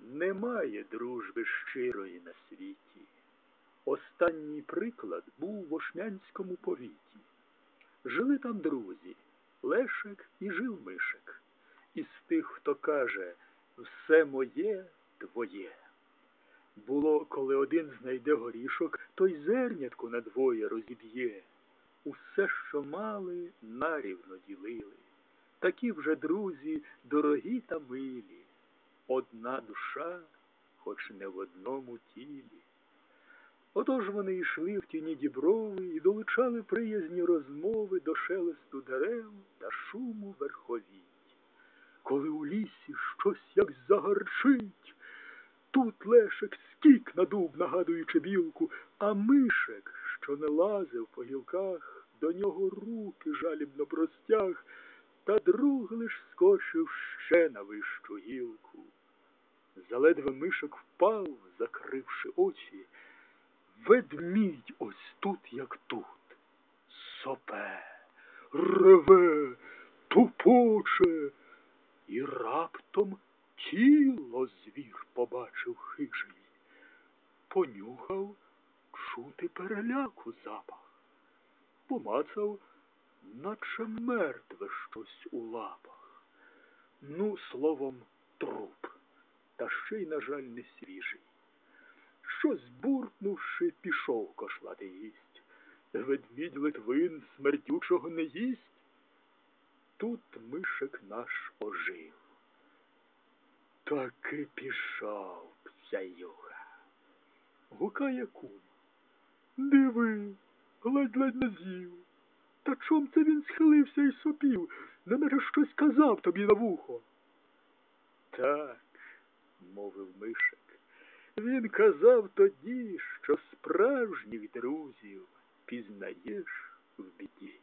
Немає дружби щирої на світі. Останній приклад був в Ошмянському повіті. Жили там друзі Лешек і жив Мишек. Із тих, хто каже все моє твоє. Було, коли один знайде горішок, той зернятку надвоє розіб'є. Усе, що мали, нарівно ділили. Такі вже друзі дорогі та милі. Одна душа, хоч не в одному тілі. Отож вони йшли в тіні діброви і долучали приязні розмови до шелесту дерев та шуму верховіть. Коли у лісі щось як загарчить, тут лешек скік на дуб, нагадуючи білку, а мишек, що не лазив по гілках, до нього руки жалібно простяг, та друг лиш скочив ще на вищу гілку. Заледве мишек впав, закривши очі. Ведмідь ось тут, як тут. Сопе, реве, тупоче, і раптом тіло звір побачив хижий. Понюхав чути переляку запах. Помацав, наче мертве щось у лапах. Ну, словом, труп, та ще й, на жаль, не свіжий. Щось буркнувши, пішов кошлати їсть. Ведмідь Литвин смердючого не їсть. Тут мишек наш ожив. Таки пішов псяюга. Гукає кум. Диви, ледь-ледь не з'їв. Та чом це він схилився і сопів, неначе щось казав тобі на вухо? Так, мовив мишек. Він казав тоді, що справжніх друзів пізнаєш в біді.